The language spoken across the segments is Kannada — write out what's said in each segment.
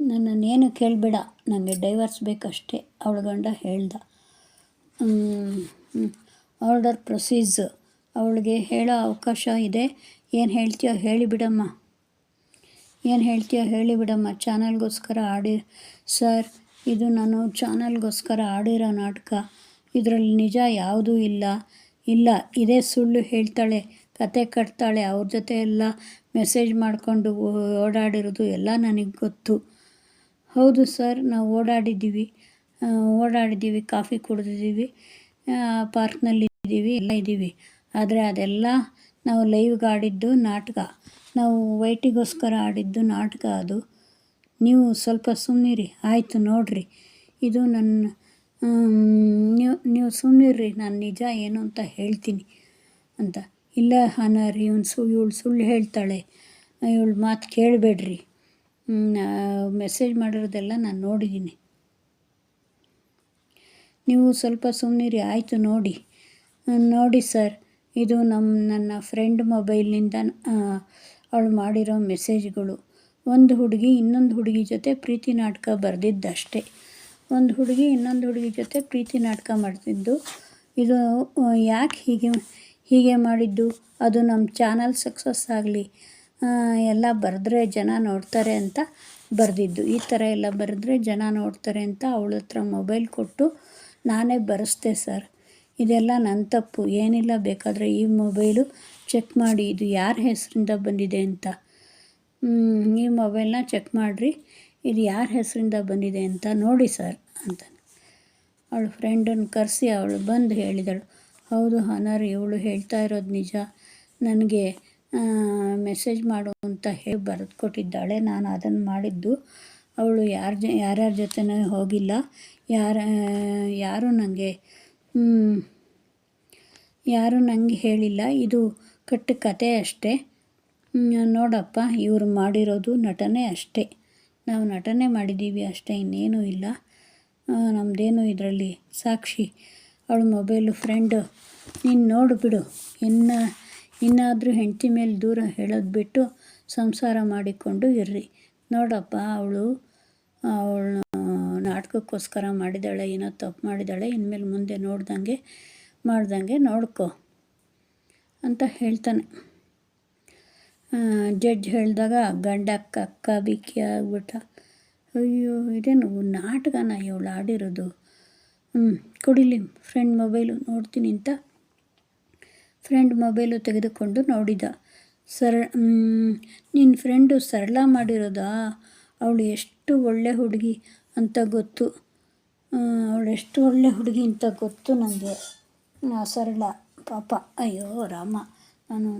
ನನ್ನನ್ನೇನು ಕೇಳಬೇಡ ನನಗೆ ಡೈವರ್ಸ್ ಬೇಕಷ್ಟೇ, ಅವಳ ಗಂಡ ಹೇಳ್ದ. ಆರ್ಡರ್ ಪ್ರೊಸೀಸ್ ಅವಳಿಗೆ ಹೇಳೋ ಅವಕಾಶ ಇದೆ. ಏನು ಹೇಳ್ತೀಯೋ ಹೇಳಿಬಿಡಮ್ಮ ಏನು ಹೇಳ್ತೀಯೋ ಹೇಳಿಬಿಡಮ್ಮ ಚಾನಲ್ಗೋಸ್ಕರ ಆಡಿ, ಸರ್, ಇದು ನಾನು ಚಾನಲ್ಗೋಸ್ಕರ ಆಡಿರೋ ನಾಟಕ. ಇದರಲ್ಲಿ ನಿಜ ಯಾವುದೂ ಇಲ್ಲ. ಇಲ್ಲ, ಇದೇ ಸುಳ್ಳು ಹೇಳ್ತಾಳೆ, ಕತೆ ಕಟ್ತಾಳೆ, ಅವ್ರ ಜೊತೆ ಎಲ್ಲ ಮೆಸೇಜ್ ಮಾಡಿಕೊಂಡು ಓಡಾಡಿರೋದು ಎಲ್ಲ ನನಗೆ ಗೊತ್ತು. ಹೌದು ಸರ್, ನಾವು ಓಡಾಡಿದ್ದೀವಿ. ಓಡಾಡಿದ್ದೀವಿ, ಕಾಫಿ ಕುಡಿದಿದ್ದೀವಿ ಪಾರ್ಕ್ನಲ್ಲಿ ಇದ್ದೀವಿ, ಎಲ್ಲ ಇದ್ದೀವಿ. ಆದರೆ ಅದೆಲ್ಲ ನಾವು ಲೈವ್ಗೆ ಆಡಿದ್ದು ನಾಟಕ. ನಾವು ವೈಟಿಗೋಸ್ಕರ ಆಡಿದ್ದು ನಾಟಕ ಅದು. ನೀವು ಸ್ವಲ್ಪ ಸುಮ್ಮನಿರಿ ಆಯಿತು ನೋಡಿರಿ. ಇದು ನನ್ನ ನೀವು ನೀವು ಸುಮ್ಮನಿರ್ರಿ ನಾನು ನಿಜ ಏನು ಅಂತ ಹೇಳ್ತೀನಿ ಅಂತ. ಇಲ್ಲ ಹಾನರ್, ಇವನು ಸು, ಇವಳು ಸುಳ್ಳು ಹೇಳ್ತಾಳೆ. ಇವಳು ಮಾತು ಕೇಳಬೇಡ್ರಿ. ಮೆಸೇಜ್ ಮಾಡಿರೋದೆಲ್ಲ ನಾನು ನೋಡಿದ್ದೀನಿ ನೀವು ಸ್ವಲ್ಪ ಸುಮ್ಮನಿರಿ ಆಯಿತು ನೋಡಿ. ನೋಡಿ ಸರ್, ಇದು ನಮ್ಮ ನನ್ನ ಫ್ರೆಂಡ್ ಮೊಬೈಲ್ನಿಂದ ಅವಳು ಮಾಡಿರೋ ಮೆಸೇಜ್ಗಳು ಒಂದು ಹುಡುಗಿ ಇನ್ನೊಂದು ಹುಡುಗಿ ಜೊತೆ ಪ್ರೀತಿ ನಾಟಕ ಬರೆದಿದ್ದಷ್ಟೇ. ಒಂದು ಹುಡುಗಿ ಇನ್ನೊಂದು ಹುಡುಗಿ ಜೊತೆ ಪ್ರೀತಿ ನಾಟಕ ಮಾಡ್ತಿದ್ದು. ಇದು ಯಾಕೆ ಹೀಗೆ ಹೀಗೆ ಮಾಡಿದ್ದು? ಅದು ನಮ್ಮ ಚಾನಲ್ ಸಕ್ಸಸ್ ಆಗಲಿ. ಎಲ್ಲ ಬರೆದ್ರೆ ಜನ ನೋಡ್ತಾರೆ ಅಂತ ಬರೆದಿದ್ದು. ಈ ಥರ ಎಲ್ಲ ಬರೆದ್ರೆ ಜನ ನೋಡ್ತಾರೆ ಅಂತ ಅವಳ ಹತ್ರ ಮೊಬೈಲ್ ಕೊಟ್ಟು ನಾನೇ ಬರೆಸ್ದೆ ಸರ್. ಇದೆಲ್ಲ ನನ್ನ ತಪ್ಪು. ಏನಿಲ್ಲ, ಬೇಕಾದರೆ ಈ ಮೊಬೈಲು ಚೆಕ್ ಮಾಡಿ. ಇದು ಯಾರ ಹೆಸರಿಂದ ಬಂದಿದೆ ಅಂತ. ಈ ಮೊಬೈಲ್ನ ಚೆಕ್ ಮಾಡಿರಿ. ಇದು ಯಾರ ಹೆಸರಿಂದ ಬಂದಿದೆ ಅಂತ ನೋಡಿ ಸರ್ ಅಂತ. ಅವಳು ಫ್ರೆಂಡನ್ನು ಕರೆಸಿ ಅವಳು ಬಂದು ಹೇಳಿದಳು. ಹೌದು ಹನರ್, ಇವಳು ಹೇಳ್ತಾ ಇರೋದು ನಿಜ. ನನಗೆ ಮೆಸೇಜ್ ಮಾಡು ಅಂತ ಹೇಳಿ ಬರೆದು ಕೊಟ್ಟಿದ್ದಾಳೆ ನಾನು ಅದನ್ನು ಮಾಡಿದ್ದು. ಅವಳು ಯಾರ ಜ, ಯಾರ್ಯಾರ ಜೊತೆನೂ ಹೋಗಿಲ್ಲ. ಯಾರ ಯಾರು ನನಗೆ ಯಾರು ನನಗೆ ಹೇಳಿಲ್ಲ. ಇದು ಕಟ್ಟು ಕತೆ ಅಷ್ಟೇ. ನೋಡಪ್ಪ, ಇವರು ಮಾಡಿರೋದು ನಟನೆ ಅಷ್ಟೇ. ನಾವು ನಟನೆ ಮಾಡಿದ್ದೀವಿ ಅಷ್ಟೇ, ಇನ್ನೇನೂ ಇಲ್ಲ. ನಮ್ಮದೇನು ಇದರಲ್ಲಿ ಸಾಕ್ಷಿ, ಅವಳು ಮೊಬೈಲು ಫ್ರೆಂಡು ನೀನು ನೋಡಿಬಿಡು ಇನ್ನು ಇನ್ನಾದರೂ ಹೆಂಡತಿ ಮೇಲೆ ದೂರ ಹೇಳೋದು ಬಿಟ್ಟು ಸಂಸಾರ ಮಾಡಿಕೊಂಡು ಇರ್ರಿ. ನೋಡಪ್ಪ, ಅವಳು ಅವಳು ನಾಟಕಕ್ಕೋಸ್ಕರ ಮಾಡಿದ್ದಾಳೆ, ಏನೋ ತಪ್ಪು ಮಾಡಿದ್ದಾಳೆ, ಇನ್ಮೇಲೆ ಮುಂದೆ ನೋಡ್ದಂಗೆ, ಮಾಡ್ದಂಗೆ ನೋಡ್ಕೊ ಅಂತ ಹೇಳ್ತಾನೆ. ಜಡ್ಜ್ ಹೇಳಿದಾಗ ಗಂಡ ಕಕ್ಕ ಬಿಕ್ಕಿ ಆಗ್ಬಿಟ್ಟ. ಅಯ್ಯೋ, ಇದೇನು ನಾಟಕನ ಇವಳು ಆಡಿರೋದು? ಹ್ಞೂ ಕೊಡಿಲಿ ಫ್ರೆಂಡ್ ಮೊಬೈಲು ನೋಡ್ತೀನಿ ಅಂತ ಫ್ರೆಂಡ್ ಮೊಬೈಲು ತೆಗೆದುಕೊಂಡು ನೋಡಿದ. ಸರ ನಿನ್ನ ಫ್ರೆಂಡು ಸರಳ ಮಾಡಿರೋದಾ? ಅವಳು ಎಷ್ಟು ಒಳ್ಳೆ ಹುಡುಗಿ ಅಂತ ಗೊತ್ತು. ಅವಳು ಎಷ್ಟು ಒಳ್ಳೆ ಹುಡುಗಿ ಅಂತ ಗೊತ್ತು ನನಗೆ ಸರಳ. ಪಾಪ. ಅಯ್ಯೋ, ರಾಮ. ನಾನು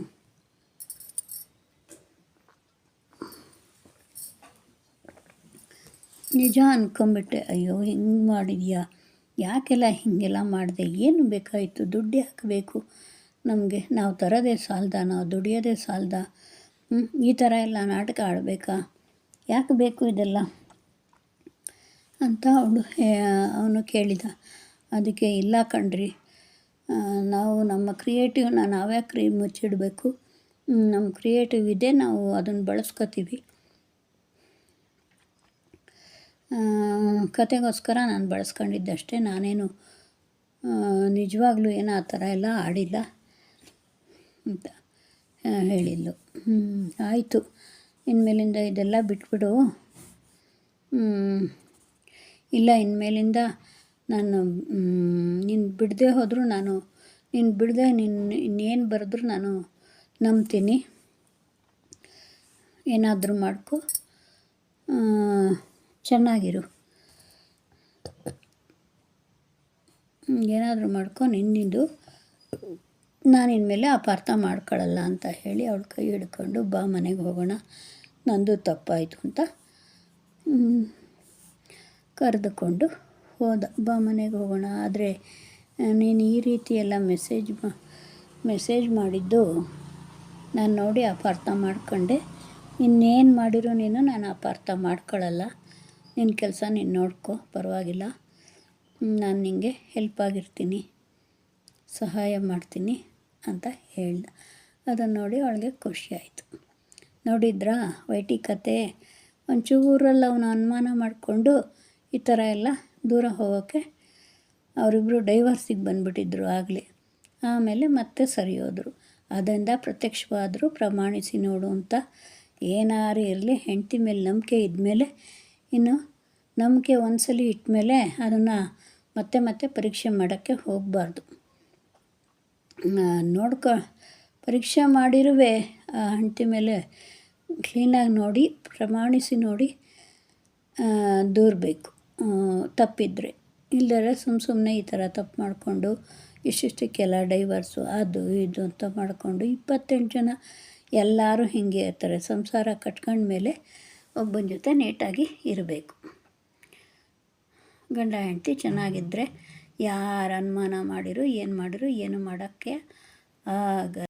ನಿಜ ಅಂದ್ಕೊಂಬಿಟ್ಟೆ ಅಯ್ಯೋ, ಹಿಂಗೆ ಮಾಡಿದ್ಯಾ? ಯಾಕೆಲ್ಲ ಹೀಗೆಲ್ಲ ಮಾಡಿದೆ? ಏನು ಬೇಕಾಯಿತು? ದುಡ್ಡು ಹಾಕಬೇಕು. ನಮಗೆ ನಾವು ತರೋದೇ ಸಾಲದ, ನಾವು ದುಡಿಯೋದೇ ಸಾಲದ. ಈ ಥರ ಎಲ್ಲ ನಾಟಕ ಆಡಬೇಕಾ? ಯಾಕೆ ಬೇಕು ಇದೆಲ್ಲ? ಅಂತ ಅವಳು ಅವನು ಕೇಳಿದ. ಅದಕ್ಕೆ, ಇಲ್ಲ ಕಣ್ರಿ ನಾವು ನಮ್ಮ ಕ್ರಿಯೇಟಿವ್ನ ನಾವ್ಯಾಕೆ ಕ್ರೀ, ಮುಚ್ಚಿಡಬೇಕು? ನಮ್ಮ ಕ್ರಿಯೇಟಿವ್ ಇದೆ, ನಾವು ಅದನ್ನು ಬಳಸ್ಕೊತೀವಿ. ಕತೆಗೋಸ್ಕರ ನಾನು ಬಳಸ್ಕೊಂಡಿದ್ದಷ್ಟೇ, ನಾನೇನು ನಿಜವಾಗ್ಲೂ ಏನೋ ಆ ಥರ ಎಲ್ಲ ಆಡಿಲ್ಲ. ಅಂತ ಹೇಳಿದ್ಲು. ಆಯಿತು. ಇನ್ಮೇಲಿಂದ ಇದೆಲ್ಲ ಬಿಟ್ಬಿಡು. ಇಲ್ಲ, ಇನ್ಮೇಲಿಂದ ನಾನು ನೀನು ಬಿಡದೆ ಹೋದರೂ ನಾನು, ನೀನು ಬಿಡದೆ ನಿನ್ನ ಇನ್ನೇನು ಬರೆದ್ರೂ ನಾನು ನಂಬ್ತೀನಿ. ಏನಾದರೂ ಮಾಡ್ಕೊ. ಚೆನ್ನಾಗಿರು. ಏನಾದರೂ ಮಾಡ್ಕೊ ನಿನ್ನಿಂದು. ನಾನು ಇನ್ಮೇಲೆ ಅಪಾರ್ಥ ಮಾಡ್ಕೊಳ್ಳಲ್ಲ ಅಂತ ಹೇಳಿ ಅವಳ ಕೈ ಹಿಡ್ಕೊಂಡು, ಬಾ ಮನೆಗೆ ಹೋಗೋಣ, ನಂದು ತಪ್ಪಾಯಿತು ಅಂತ ಕರೆದುಕೊಂಡು ಹೋದ. ಬಾ ಮನೆಗೆ ಹೋಗೋಣ, ಆದರೆ ನೀನು ಈ ರೀತಿ ಎಲ್ಲ ಮೆಸೇಜ್ ಮೆಸೇಜ್ ಮಾಡಿದ್ದು ನಾನು ನೋಡಿ ಅಪಾರ್ಥ ಮಾಡ್ಕೊಂಡೆ. ಇನ್ನೇನು ಮಾಡಿರೋ ನೀನು ನಾನು ಅಪಾರ್ಥ ಮಾಡ್ಕೊಳ್ಳಲ್ಲ ನಿನ್ನ ಕೆಲಸ ನೀನು ನೋಡ್ಕೊ, ಪರವಾಗಿಲ್ಲ. ನಾನು ನಿನಗೆ ಹೆಲ್ಪ್ ಆಗಿರ್ತೀನಿ, ಸಹಾಯ ಮಾಡ್ತೀನಿ. ಅಂತ ಹೇಳ್ದ. ಅದನ್ನು ನೋಡಿ ಅವಳಿಗೆ ಖುಷಿಯಾಯಿತು ನೋಡಿದ್ರಾ? ವೈಟಿ ಕತೆ. ಒಂಚೂರಲ್ಲಿ ಅವನು ಅನುಮಾನ ಮಾಡಿಕೊಂಡು ಈ ಥರ ಎಲ್ಲ ದೂರ ಹೋಗೋಕ್ಕೆ ಅವರಿಬ್ಬರು ಡೈವರ್ಸಿಗೆ ಬಂದುಬಿಟ್ಟಿದ್ರು ಆಗಲೇ. ಆಮೇಲೆ ಮತ್ತೆ ಸರಿ ಹೋದರು ಅದರಿಂದ ಪ್ರತ್ಯಕ್ಷವಾದರೂ ಪ್ರಮಾಣಿಸಿ ನೋಡು ಅಂತ ಏನಾರು ಇರಲಿ ಹೆಂಡತಿ ಮೇಲೆ ನಂಬಿಕೆ ಇದ್ಮೇಲೆ ಇನ್ನು ನಂಬಿಕೆ ಒಂದ್ಸಲಿ ಇಟ್ಮೇಲೆ ಅದನ್ನು ಮತ್ತೆ ಮತ್ತೆ ಪರೀಕ್ಷೆ ಮಾಡೋಕ್ಕೆ ಹೋಗಬಾರ್ದು. ನೋಡ್ಕೊ. ಪರೀಕ್ಷೆ ಮಾಡಿರುವೆ. ಆ ಅಂಟಿ ಮೇಲೆ ಕ್ಲೀನಾಗಿ ನೋಡಿ, ಪ್ರಮಾಣಿಸಿ ನೋಡಿ ದೂರಬೇಕು ತಪ್ಪಿದ್ರೆ. ಇಲ್ಲದ್ರೆ ಸುಮ್ಮ ಸುಮ್ಮನೆ ಈ ಥರ ತಪ್ಪು ಮಾಡಿಕೊಂಡು, ಇಷ್ಟಿಷ್ಟಕ್ಕೆಲ್ಲ ಡೈವರ್ಸು ಅದು ಇದು ಅಂತ ಮಾಡಿಕೊಂಡು ಇಪ್ಪತ್ತೆಂಟು ಜನ ಎಲ್ಲರೂ ಹೀಗೆ ಇರ್ತಾರೆ. ಸಂಸಾರ ಕಟ್ಕೊಂಡ್ಮೇಲೆ ಒಬ್ಬನ ಜೊತೆ ನೀಟಾಗಿ ಇರಬೇಕು. ಗಂಡ ಹೆಂಡತಿ ಚೆನ್ನಾಗಿದ್ದರೆ ಯಾರು ಅನುಮಾನ ಮಾಡಿರು ಏನು ಮಾಡಿರು ಏನು ಮಾಡೋಕ್ಕೆ ಆಗ